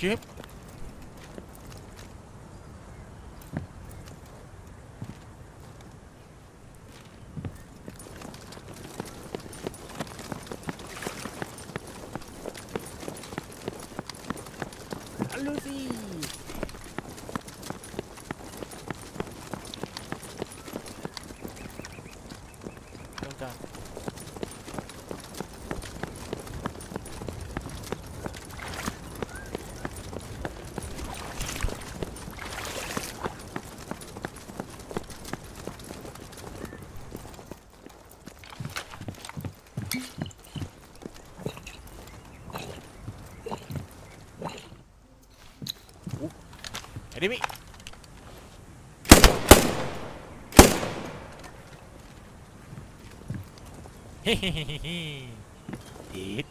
ค ไอ้ดิมิ เฮ้เฮ้เฮ้เฮ้เฮ้อีด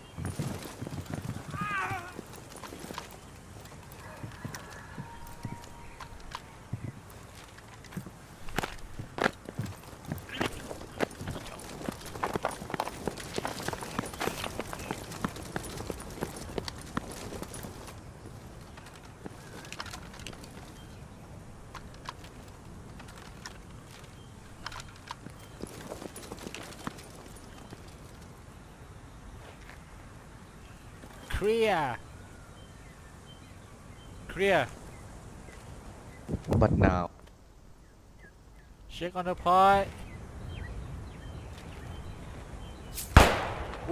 เคลียร์เคลียร์ บัดนาว Check on the point.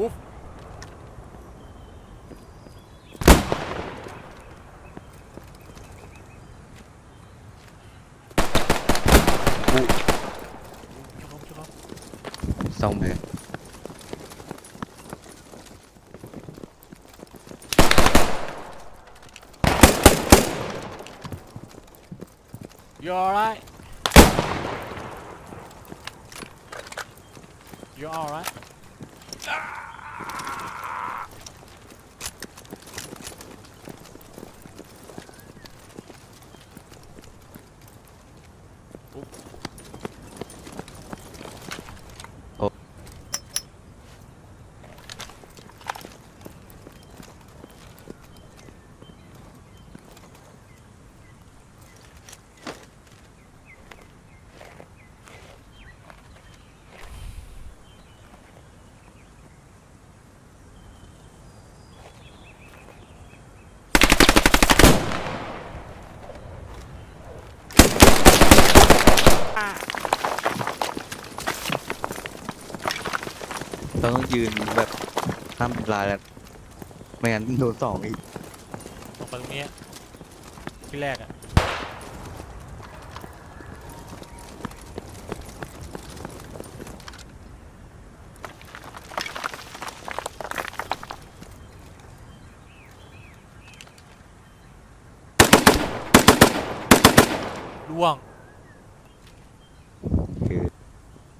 Oof. Ooh. ชุ alright? ต้องยืนแบบห้ามเป็นลายแล้วไม่งั้นโดนสองอีกลงไปตรงนี้อะที่แรกอะล่วง คือ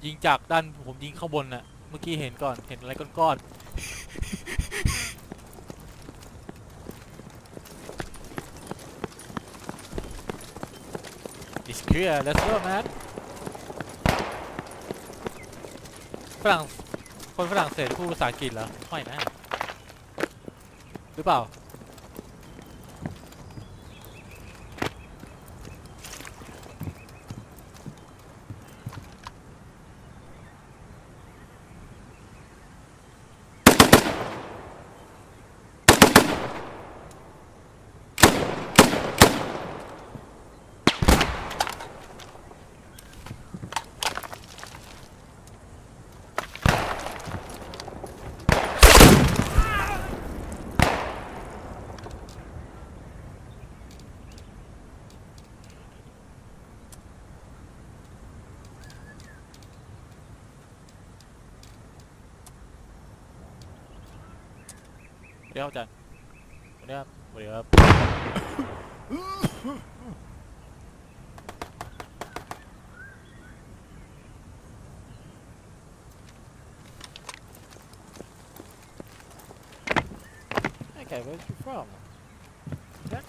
ยิงจากด้านผมยิงข้างบนน่ะ เมื่อกี้เห็นก่อน เห็นอะไรก้อนๆ It's clear let's go man ฝรั่ง คนฝรั่งเศสพูดภาษาอังกฤษเหรอ ไม่นะ หรือเปล่า เดี๋ยวอาจารย์เดี๋ยวครับเดี๋ยวครับโอเค where's you from? That?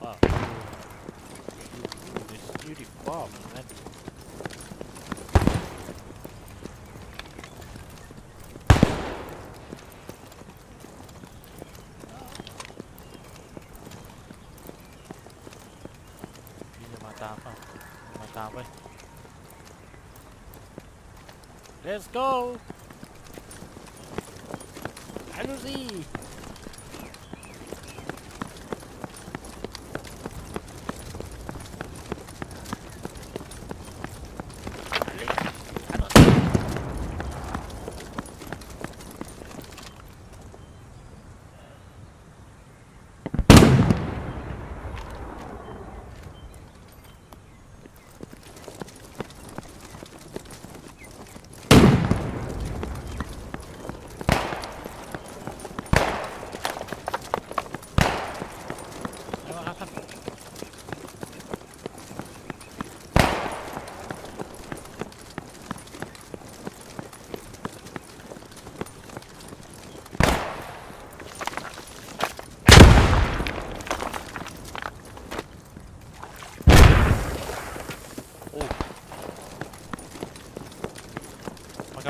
Wow. You, you, this beauty bomb, man. มาตามไป let's go อัลลู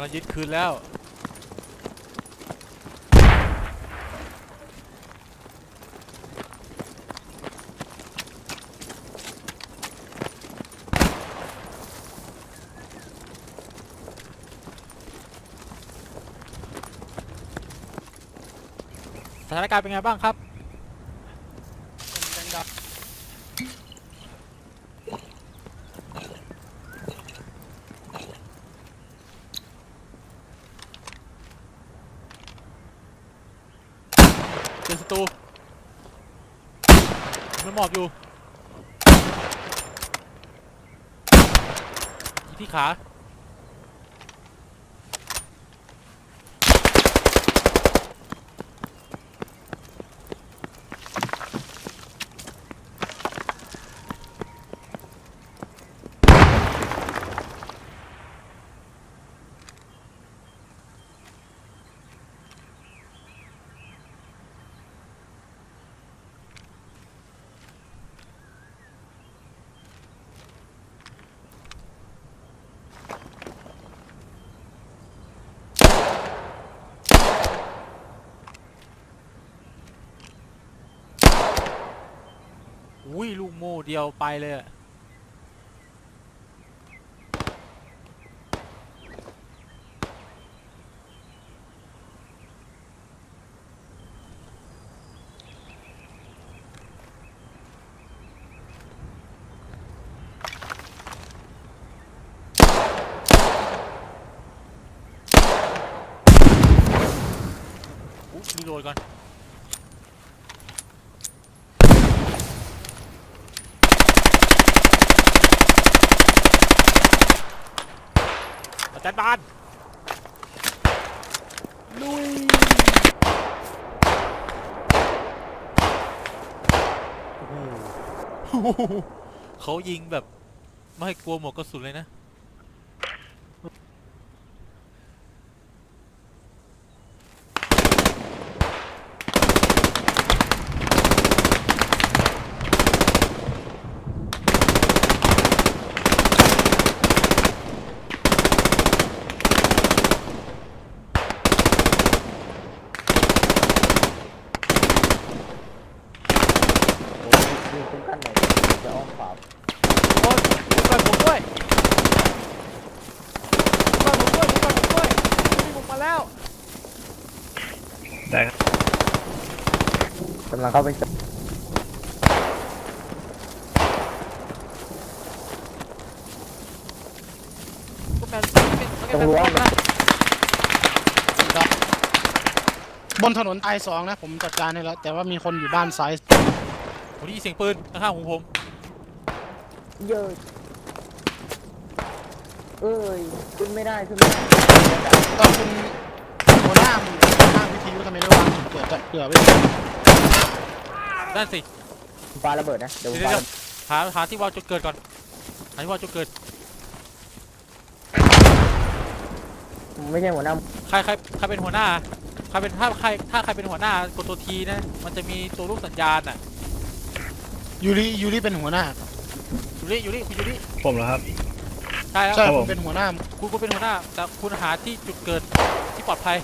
ำลังยึดคืนแล้ว สถานการณ์เป็นไงบ้างครับ เจอศัตรูมัน หมอบอยู่ที่ขา อุ้ ยลูกโม่เดียวไปเลยอะอุ๊ยรีโหลดก่อน จารย์บาน ลุย โอ้โห เขายิงแบบ ไม่กลัวหมวกกระสุนเลยนะ มีคุ้มกันไหนจะอ้อมขวา โอ้ยช่วยผมด้วยช่วยผมด้วยช่วยผมด้วยช่วยผมมาแล้ว ได้ครับ กำลังเข้าไปจับพวกแมนเป็นพวกแมนเป็นพวกแมนบนถนนตายสองนะ ผมจัดการให้แล้ว แต่ว่ามีคนอยู่บ้านซ้ายผมได้ยินเสียงปืนข้างๆหูผม เยอะเอ้ยขึ้นไม่ได้ขึ้นไม่ได้ก็คุณหัวหน้าหัวหน้าวิทยุทำไมไม่วางจุดเกิดจะเผื่อไว้ นั่นสิปาระเบิดนะเดี๋ยวเดี๋ยวปาเดี๋ยวหาหาที่วางจุดเกิดก่อนหาที่วางจุดเกิดไม่ใช่หัวหน้าใครใครใครเป็นหัวหน้าใครเป็นถ้าใครถ้าใครเป็นหัวหน้ากดตัวทีนะ มันจะมีตัวรูปสัญญาณอะยูริยูริเป็นหัวหน้ายูริยูริคุณยูริผมเหรอครับ ใช่แล้วใช่ครับผผมมเป็นหัวหน้าคุณคุณเป็นหัวหน้า แต่คุณหาที่จุดเกิดที่ปลอดภัย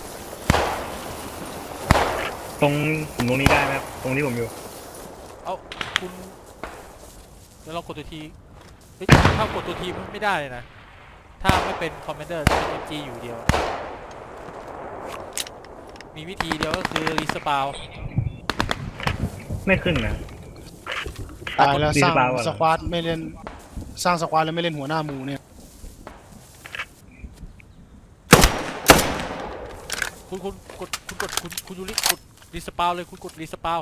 ตรงผมตรงนี้ได้ไหมครับตรงที่ผมอยู่เอา คุณเดี๋ยวเรากดตัวทีเฮ้ยถ้ากดตัวทีมไม่ได้เลยนะ ถ้าไม่เป็นคอมเมนเดอร์จะเป็นจีอยู่เดียว มีวิธีเดียวก็คือรีสปาวไม่ขึ้นนะ ตายแล้วดีสร้างหรือเปล่าอะสควอตไม่เล่นสร้างสควอตแล้วไม่เล่นหัวหน้าหมูเนี่ยคุณคุณกดคุณกดคุณคุณยูริกดรีสปาวเลยคุณกดรีสปาว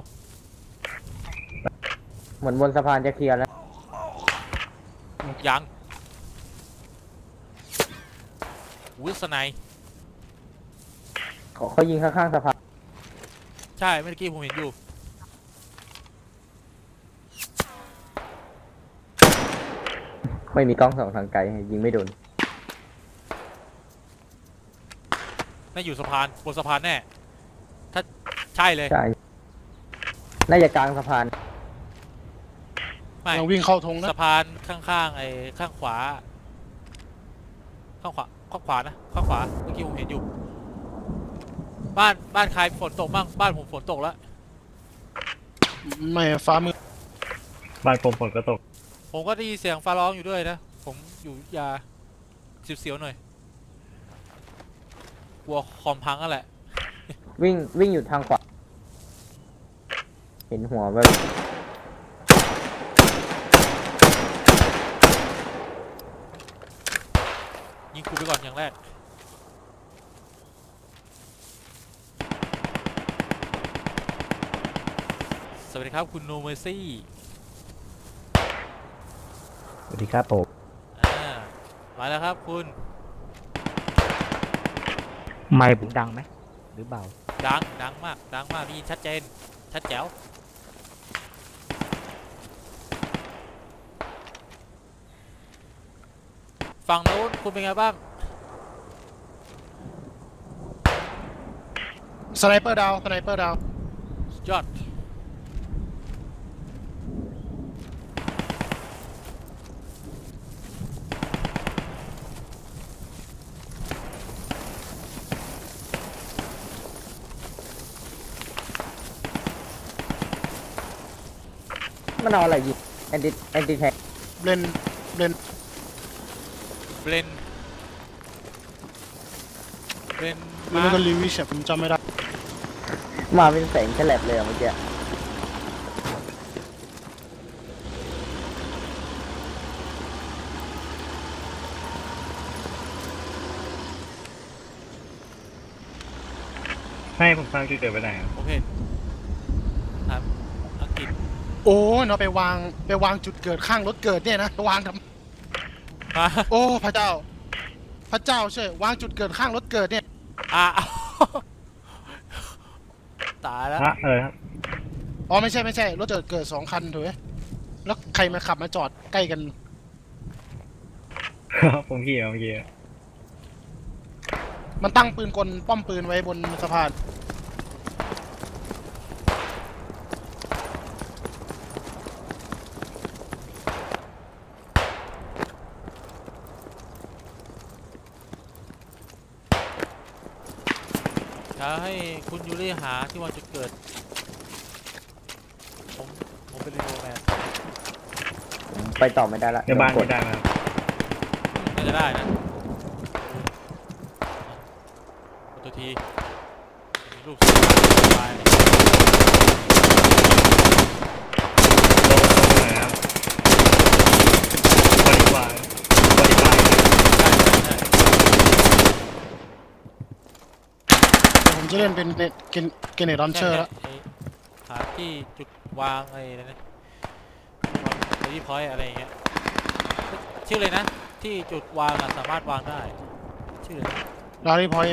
เหมือนบนสะพานจะเคลียร์แล้ว ยังวิสไนยเขาเขายิงข้างๆสะพานใช่เมื่อกี้ผมเห็นอยู่ ไม่มีกล้องส่องทางไกลยิงไม่โดน น่าอยู่สะพานบนสะพานแน่ ถ้าใช่เลย ใช่ น่าจะกลางสะพาน ไม่เราวิ่งเข้าธงนะสะพานข้างๆไอ้ข้างขวา ข้างขวาข้างขวานะข้างขวาเมื่อกี้ผมเห็นอยู่ บ้านบ้านใครฝนตกบ้างบ้านผมฝนตกแล้วไม่ฟ้ามืดบ้านผมฝนก็ตก ผมก็ได้ยินเสียงฟ้าร้องอยู่ด้วยนะผมอยู่ยาเสียวๆหน่อยกลัวคอมพังอะแหละ วิ่งวิ่งอยู่ทางขวา เห็นหัวแบบ ยิง กูไปก่อนอย่างแรกสวัสดีครับคุณโนเมอร์ซี่สวัสดีครับผมอ่ามาแล้วครับคุณไม่ผมดังไหมหรือเบาดังดังมากดังมากได้ยินชัดเจนชัดแจ๋ว ฝั่งโน้นคุณเป็นไงบ้าง สไนเปอร์ดาวสไนเปอร์ดาวสุดยอด มันเอาอะไรยิงแอนติแอนติแทงเบลนเบลน เบรนเบรนหรือมาไม่ก็ลิวิชผมจำไม่ได้มาเป็นแสงแฉลบเลยอะเมื่อกี้ให้ผมฟังจุดเกิดไปไหนครับโอเคครับอังกฤษโอ้ยเนาะไปวางไปวางจุดเกิดข้างรถเกิดเนี่ยนะไปวางทำ มาโอ้ พระเจ้า พระเจ้าช่วยวางจุดเกิดข้างรถเกิดเนี่ยอะตายแล้ว ฮะเออครับอ๋อไม่ใช่ไม่ใช่รถเกิดเกิดสองคันถูกไหมแล้วใครมาขับมาจอดใกล้กัน ผมขี่เมื่อกี้มันตั้งปืนกลป้อมปืนไว้บนสะพาน จะให้คุณยู ริหาที่วางจุดเกิด ผมผมเป็นเรโนแมนไปต่อไม่ได้ละในบ้านโดไม่กดได้มาครับน่าจะได้นะกดตัวทีมีลูกสบายเลย ลงตรงไหนครับบริวารบริวาร ได้ได้ได้ ผม จะเล่นเป็นเกนเกเนรอนเชอร์แล้วไอ้หาที่จุดวางไอ้นั่นนะวางไอ้ที่พอยอะไรอย่างเงี้ยชื่อเลยนะ ที่จุดวางอะสามารถวางได้ ชื่อเลยดารีพอยต์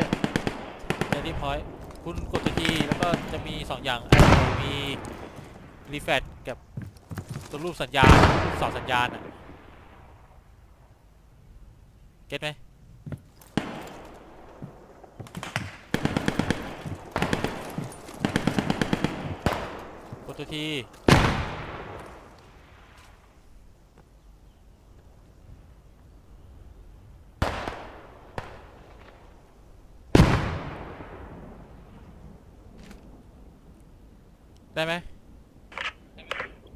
เดลี่พอยต์คุณกดตัวทีแล้วก็จะมีสองอย่างมีรีแฟตกับตัวรูปสัญญาณรูปเสาสัญญาณอะเก็ตไหม กดตัวทีได้ไหม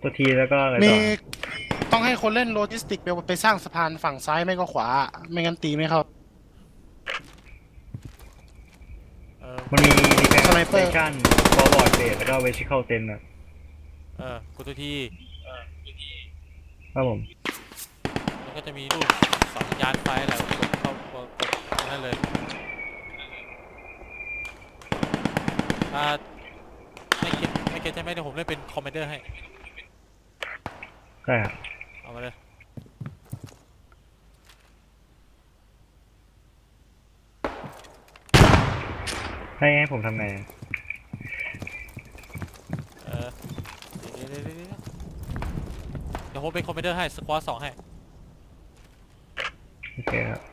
ตัวทีแล้วก็อะไรมีต่อต้องให้คนเล่นโลจิสติกไปไปสร้างสะพานฝั่งซ้ายไม่ก็ขวา ไม่งั้นตีไม่เข้า เออมันมีดีแฟสไนเปอร์ ชั่นฟอร์วอร์ดเบสแล้วก็เวชิเคิลเต็นอะเออกดตัวทีครับผม มันก็จะมีรูปสัญญาณไฟแหละกดเข้ากดกดนั่นเลยถ้าไม่เก็ตไม่เก็ตใช่ไหมเดี๋ยวผมเล่นเป็นคอมเมนเดอร์ให้ ใช่ครับ เอามาเลย ให้ให้ผมทำไงเออเดี๋ยวเดี๋ยวเดี๋ยวเดี๋ยวเดี๋ยว ผมเป็นคอมเมนเดอร์ให้สควอตสองให้ โอเคครับ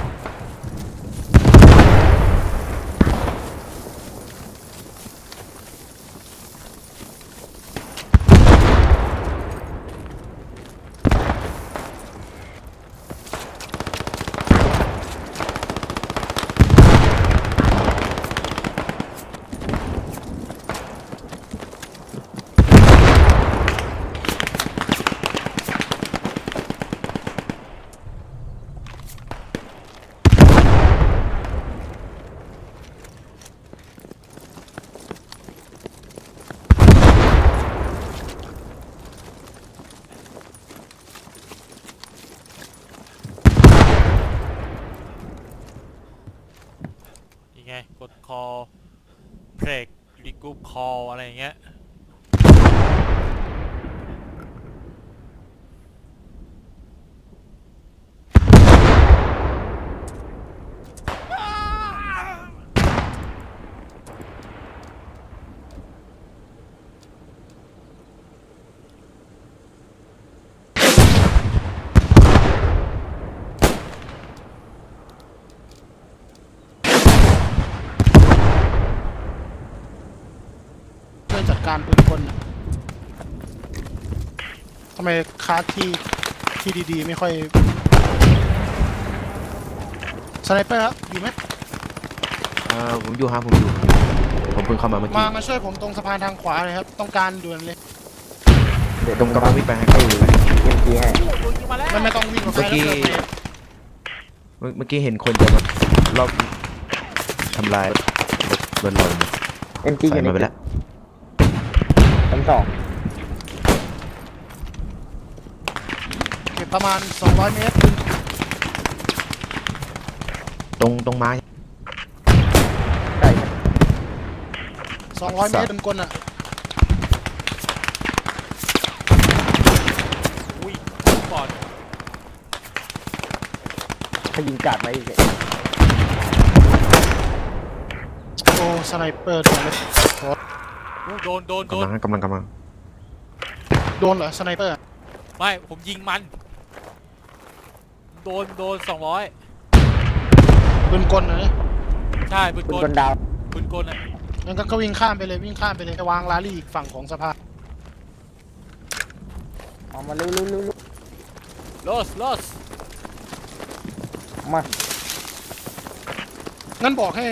ยังไง กด call break regroup call อะไรอย่าง เงี้ย ช่วยจัดการปืนกลน่ะทำไมคาร์ดที่ที่ดีๆ ไม่ค่อยสไนเปอร์ครับอยู่ไหมเอ่อผมอยู่ครับผมอยู่ ผมเพิ่งเข้ามาเมื่อมากี้มาช่วยผมตรงสะพานทางขวาเลยครับ ต้องการด่วนเลย เดี๋ยวตรงกำลังวิ่งไปให้ใกล้อยู่เอ็มจีให้โดนยิงมาแล้วไม่ไม่ต้องวิ่งออกไปแล้วเกิดเหตุเมื่อเมื่อกี้เห็นคนจะมารอบทำลายรถเราเนี่ยเอ็มจีอใส่ยู่ในมาไปแล้วชั้นสอง เก็บ ประมาณ 200 เมตร ตรงตรงไม้ ใช่200 เมตรปืนกลอะอุ้ยก่อนถ้ายิงกัดไว้อีกโอ้สไนเปอร์โดนเลยอู้โดนโดนโดกำนลังกำลังกำลังโดนเหรอสไนเปอร์ไม่ผมยิงมัน โดนโดนสองร้อยปืนกลนะเนี่ยใช่ปืนคุณกคลนดาวปืนกลอะงั้นก็ก็วิ่งข้ามไปเลยวิ่งข้ามไปเลยไปวางลาลี่อีกฝั่งของสะพานออกมาลุ้ลุ้ลุ้ลอสลอสมางั้นบอกให้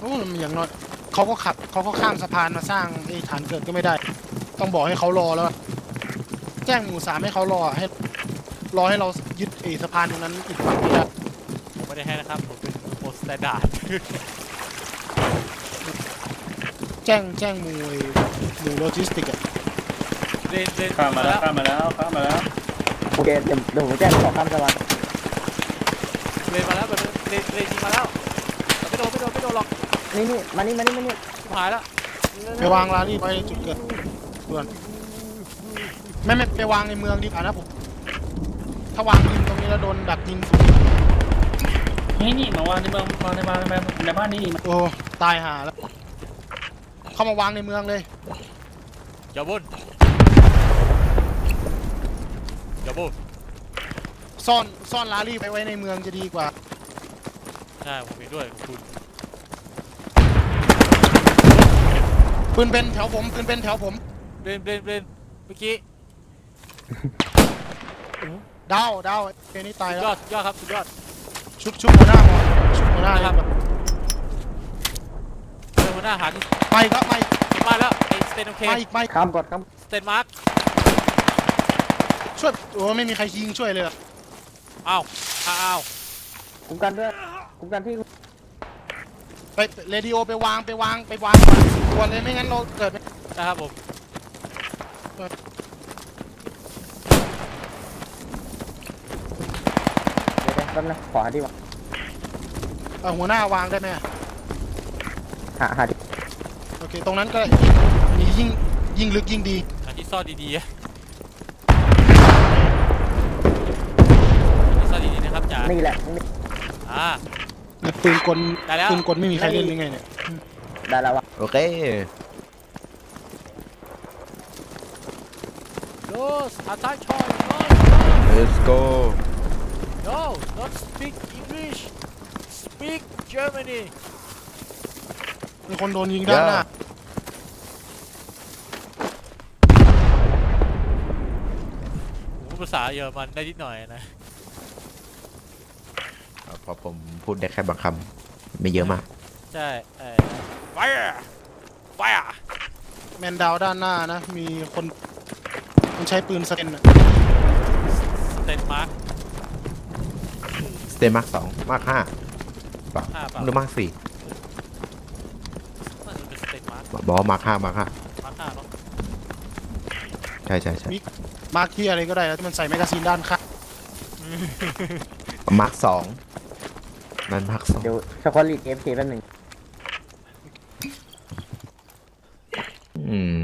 โอ้อย่างน้อยเขาก็ขับเขาก็ข้ามสะพานมาสร้างไอ้ฐานเกิดก็ไม่ได้ ต้องบอกให้เขารอแล้ว แจ้งหมู่สามให้เขารอให้ รอให้เรา ยึดไอ้สะพานตรงนั้นอีกฝั่งนี้ได้ผมไม่ได้ให้นะครับ ผมเป็นโพสต์สแตนดาร์ดแจ้งแจ้งหมู่ไอ้หมู่โลจิสติกอะเรนเรนข้ามมาแล้วข้ามมาแล้วข้ามมาแล้วโอเคเดี๋ยวเดี๋ยวผมแจ้งขอข้ามสะพานเรนมาแล้วแบบเรนเรนยิงมาแล้วไม่โดนไม่โดนไม่โดนหรอกนี่นี่มานี่มานี่มานี่ชิบหายแล้วไปวางลานี่ไว้จุดเกิดด่วนไม่ไม่ไปวางในเมืองดีกว่านะผม ถ้าวางยิงตรงนี้แล้วโดนดักยิงสูงนี่นี่มาวางในเมืองวางในบ้านในบ้านในบ้านนี่นี่มาโอ้ตายห่าแล้ว เข้ามาวางในเมืองเลย อย่าบนอย่าบนซ่อนซ่อนลารี่ไปไว้ในเมืองจะดีกว่า ใช่ผมเห็นด้วยขอบคุณปืนเป็นแถวผมปืนเป็นแถวผมเรนเรนเรนเมื่อกี้ ดาวดาวเอนี่ตายสุดแล้ยวอดสุดยอดครับสุดยอด ชุบชุบหัวหน้าหมอชุบหัวหน้าครับครับเจอหัวหน้าหาที่ไปก็ไปมาแล้วไอ้สเตนโอเคไปอีกไปข้ามก่อนข้ามสเตนมาร์คช่วยโอ้ไม่มีใครยิงช่วยเลยอะอ้าวอ้าวคุ้มกันด้วยคุ้มกันที่ไปเรดิโอไปวางไปวางไปวางด่วนเลยไม่งั้นเราเกิดไม่นะครับผม เดี๋ยวเดี๋ยว แป๊บนึงขอหาที่วางเอ่อหัวหน้าวางได้ไหมอะหาหาที่โอเค ตรงนั้นก็มียิ่งยิ่งลึกยิ่งดีหาที่ซ่อนดีๆอะที่ซ่อนดีๆนะครับจ๋านี่แหละนี่อ่า เนี่ยปืนกลได้แล้ว ปืนกลไม่มีใครเล่นหรือไงเนี่ย ได้แล้ววะโอเคโน้อาตาชอย let's go no not speak English speak Germany มีคนโดนยิงด้านหน้า Yeah ผมพูดภาษาเยอรมันได้นิดหน่อยนะ เอาพอผมพูดได้แค่บางคำไม่เยอะมาก ใช่เอ่อ fire fire แมนดาวด้านหน้านะ มีคน มันใช้ปืนสเตนอะ สเตนมาร์คส เตนมาร์กสองมาร์กห้าเปล่าห้าเปล่าหรือมาร์กสี่น่าจะเป็นสเตนมาร์คบอกว่ามาร์กห้ามาร์กห้ามาร์คห้าเนาะใช่ใช่ใช่มาร์คที่อะไรก็ได้แล้วที่มันใส่แมกกาซีนด้านข้างมาร์กสองนั่นมาร์กสองเดี๋ยวช็อกโกแลตเอฟเคแป๊บนึงอืม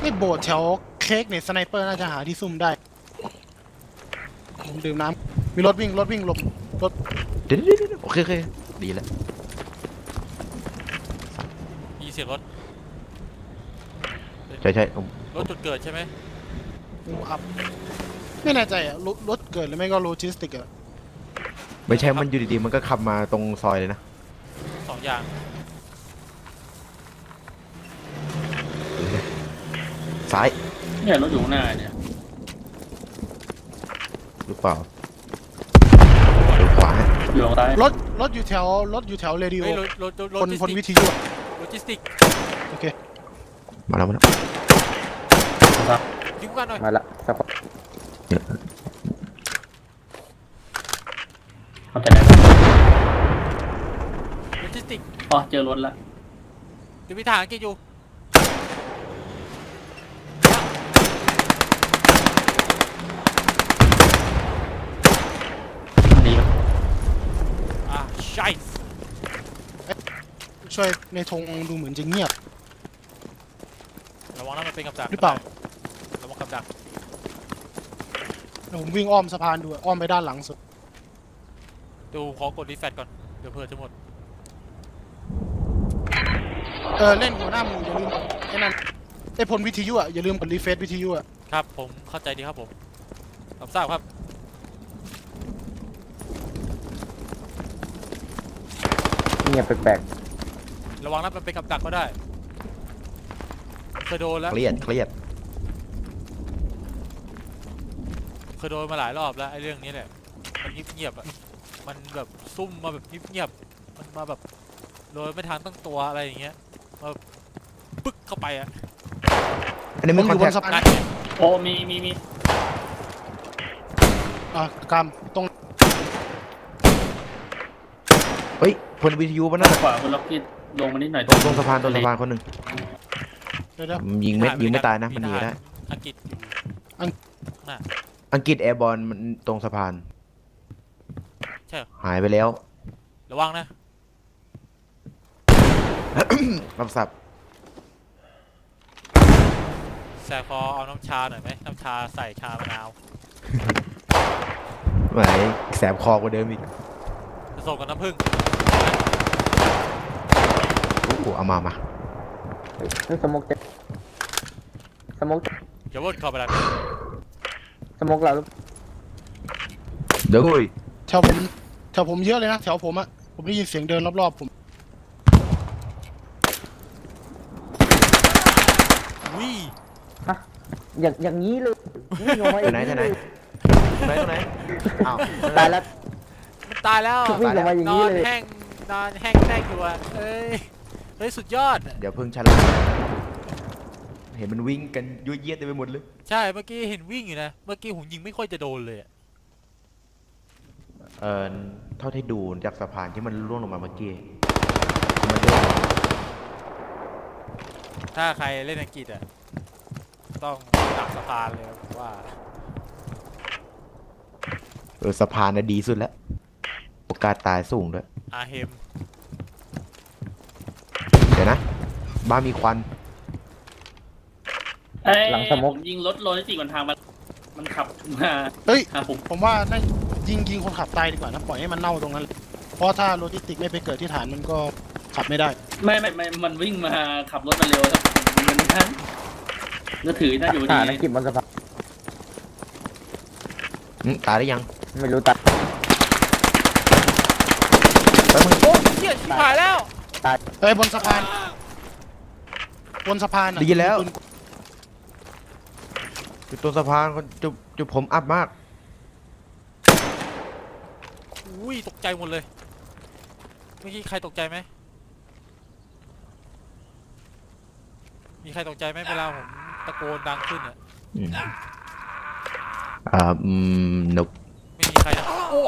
ไอ้โบสถ์แถวเค้กเนี่ยสไนเปอร์น่าจะหาที่ซุ่มได้ผมดื่มน้ำ มีรถวิ่งรถวิ่งหลบรถเดี๋ยวเดี๋ยวเดี๋ยวโอเคโอเคดีแล้วมีเสียงรถ ใช่ใช่ผมรถจุดเกิดใช่ไหมอัพไม่แน่ใจอะรถรถเกิดหรือไม่ก็โลจิสติกอะไม่ใช่มันอยู่ดีๆมันก็ขับมาตรงซอยเลยนะสองอย่าง ซ้ายเนี่ยรถอยู่ข้างหน้าเนี่ย หรือเปล่าหรือขวาฮะ อยู่ข้างใต้รถรถอยู่แถวรถอยู่แถวเรดิโอเฮ้ยรถรถรถคนจิสคนติวิกทยุอะโลจิสติกโอเคมาแล้วมาแล้วยิงกันหน่อยมาละสักคนเอาแต่ไหนโลจิสติกอ๋อเจอรถละเดี๋ยวมีทหารกินอยู่ หนีไป อ่าใช่ ช่วยในธงดูเหมือนจะเงียบ ระวังนะมันเป็นกับดักหรือเปล่า ระวังกับดักเดี๋ยวผมวิ่งอ้อมสะพานดูอะอ้อมไปด้านหลังสุดเดี๋ยวผมขอกดรีแฟตก่อน เดี๋ยวเผื่อจะหมด เออเล่นหัวหน้าหมูอย่าลืมไอ้นั่นไอ้พลวิทยุอะอย่าลืมกดรีเฟซวิทยุอะครับผมเข้าใจดีครับผมรับทราบครับ เงียบแปลก ระวังนะมันเป็นกับดักก็ได้เคยโดนแล้วเครียดเครียดเคยโดนมาหลายรอบแล้วไอ้เรื่องนี้แหละมันเงียบๆอะมันแบบซุ่มมาแบบเงียบๆมันมาแบบโดยไม่ทางตั้งตัวอะไรอย่างเงี้ยมาปึ๊กเข้าไปอะอันนี้ผไม่มคออนยู่บแทนคสะพานนั่นโอ้มีมีมีอะกรรมตรงเฮ้ยพลวิทยุปะน่ะขวาคุณล็อกกี้ ลงมานิดหน่อยตรงตรงสะพานตรงสะพานคนหนึ่งเดี๋ยวเดี๋ยว ยิงไม่ยิงไม่ตายนะ มันหนีทหรได้ อังกฤษอยู่อังกฤษแอร์บอลมันตรงสะพานใช่เหรอ หายไปแล้ว ระวังนะคำศัพท์แสบคอเอาน้ำชาหน่อยไหมน้ำชาใส่ชามะนาวไหนแสบคอกว่าเดิมอีกผสมกับน้ำผึ้ง โอ้โหเอามามานี่สมกจะสมกอย่าวนเข้าไปแล้วสมกเราลูกเดี๋ยวเฮ้ยแถวผมแถวผมเยอะเลยนะแถวผมอะผมได้ยินเสียงเดินรอบๆผมวิอย่างอย่างนี้เลยวิ่งออกมาไปไหนไปไหนไปไหนตรงไหนอ้าวตายแล้ว มันตายแล้ว วิ่งออกมาอย่างนนี้อนเลย แห้งนอนแห้งแห้งอยู่อะเอ้ยเฮ้ยสุดยอดอะเดี๋ยวเพิ่งฉลาดเห็นมันวิ่งกันยั่วเยียดเต็มไปหมดเลยใช่เมื่อกี้เห็นวิ่งอยู่นะ เมื่อกี้ผมยิงไม่ค่อยจะโดนเลยอะเออเท่าที่ดูจากสะพานที่มันร่วงลงมาเมื่อกี้มันโดนถ้าใครเล่นอังกฤษอะต้องดักสะพานเลยผมว่า เออสะพานน่ะดีสุดแล้วโอกาสตายสูงด้วยอาเฮม เดี๋ยวนะ บ้านมีควัน เอ้ยหลังสมกผมยิงรถโลจิสติกก่อนทางมันมันขับมาเฮ้ย หาผมผมว่าน่ายิงยิงคนขับตายดีกว่านะ ปล่อยให้มันเน่าตรงนั้นเลยเพราะถ้าโลจิสติกไม่ไปเกิดที่ฐานมันก็ขับไม่ได้ ไม่ไม่ไม่มันวิ่งมาขับรถมาเร็วแล้วมันไม่ทันก็ถือน่าอยู่หาดีนักกิจบนสะพานอืมตายได้ยังไม่รู้ตัดแป๊บมึงโอ้เหี้ยชิบหายแล้ว เอ้ยบนสะพาน บนสะพานอะได้ยินแล้วมีปืจุดตัวสะพานคนจุดจุดผมอับมาก อุ้ยตกใจหมดเลยเมื่อกี้ใครตกใจไหมมีใครตกใจไหมเวลาผมตะโกนดังขึ้นอะอืมอ่าอืมนกไม่มีใครนะโอ้